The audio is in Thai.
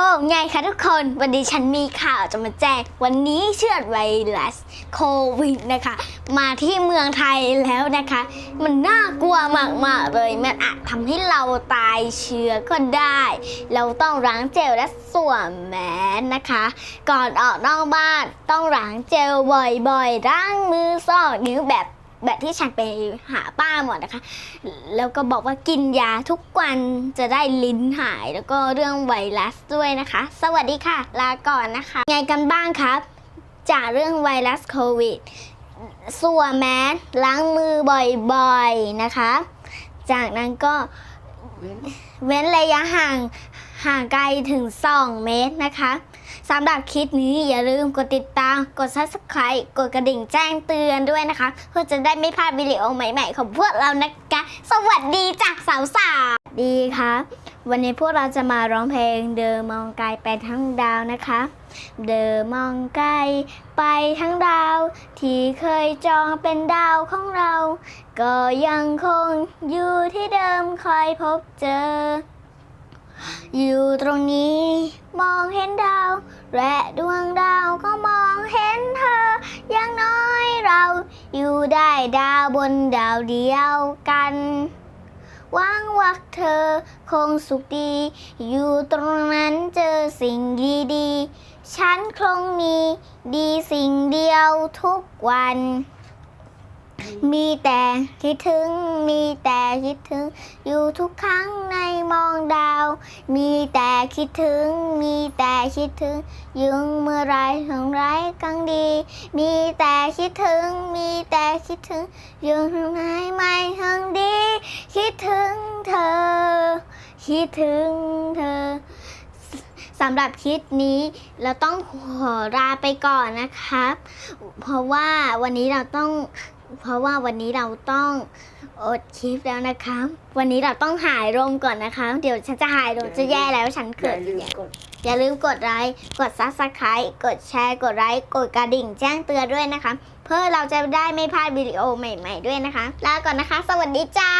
โอ้ไงคะทุกคน วันนี้ฉันมีข่าวจะมาแจ้ง วันนี้เชื้อไวรัสโควิดนะคะ มาที่เมืองไทยแล้วนะคะ มันน่ากลัวมากๆเลย มันอาจทำให้เราตายเชื้อก็ได้ เราต้องล้างเจลและสวมแมสนะคะ ก่อนออกนอกบ้านต้องล้างเจลบ่อยๆล้างมือสองนิ้วแบบ แบบที่ฉันไปหาป้าหมดนะคะ แล้วก็บอกว่ากินยาทุกวันจะได้ลิ้นหายแล้วก็เรื่องไวรัสด้วยนะคะ สวัสดีค่ะ ลาก่อนนะคะ ไงกันบ้างครับ จากเรื่องไวรัสโควิดสวมแมสล้างมือบ่อยๆนะคะ จากนั้นก็เว้นระยะห่าง ห่างไกลถึง 2 เมตรนะคะสำหรับคลิปนี้อย่าลืมกดติดตาม กด subscribe กดกระดิ่งแจ้งเตือนด้วยนะคะ เพื่อจะได้ไม่พลาดวิดีโอใหม่ๆ ของพวกเรานะคะ สวัสดีจากสาวๆดีค่ะ วันนี้พวกเราจะมาร้องเพลงเดินมองไกลไปทั้งดาวนะคะ เดินมองไกลไปทั้งดาว ที่เคยจองเป็นดาวของเรา ก็ยังคงอยู่ที่เดิมคอยพบเจอ อยู่ตรงนี้ มองเห็นดาว และดวงดาวก็มองเห็นเธอ อย่างน้อยเรา อยู่ได้ดาวบนดาวเดียวกันหวังว่าเธอคงสุขดี อยู่ตรงนั้นเจอสิ่งดีๆ ฉันคงมีดีสิ่งเดียวทุกวัน มีแต่คิดถึงมีแต่ คิดถึง อยู่ทุกครั้งในมองดาว มีแต่คิดถึง มีแต่คิดถึงยึงเมื่อไรทั้งไรกังดี มีแต่คิดถึง มีแต่คิดถึงยึงทั้งไหนไม่ทั้งดี คิดถึงเธอ คิดถึงเธอสำหรับคลิปนี้เราต้องขอลาไปก่อนนะครับ เพราะว่าวันนี้เราต้อง เพราะว่าวันนี้เราต้องอดคลิปแล้วนะคะ วันนี้เราต้องหายลมก่อนนะคะ เดี๋ยวฉันจะหายลมจะแย่แล้วฉันอเกิดย่าลืมกดอย่าลืมกดไลค์กดซับสไครต์กดแชร์กดไลค์กดกระดิ่งแจ้งเตือนด้วยนะคะ เพื่อเราจะได้ไม่พลาดวิดีโอใหม่ ๆ ด้วยนะคะลาก่อนนะคะ สวัสดีจ้า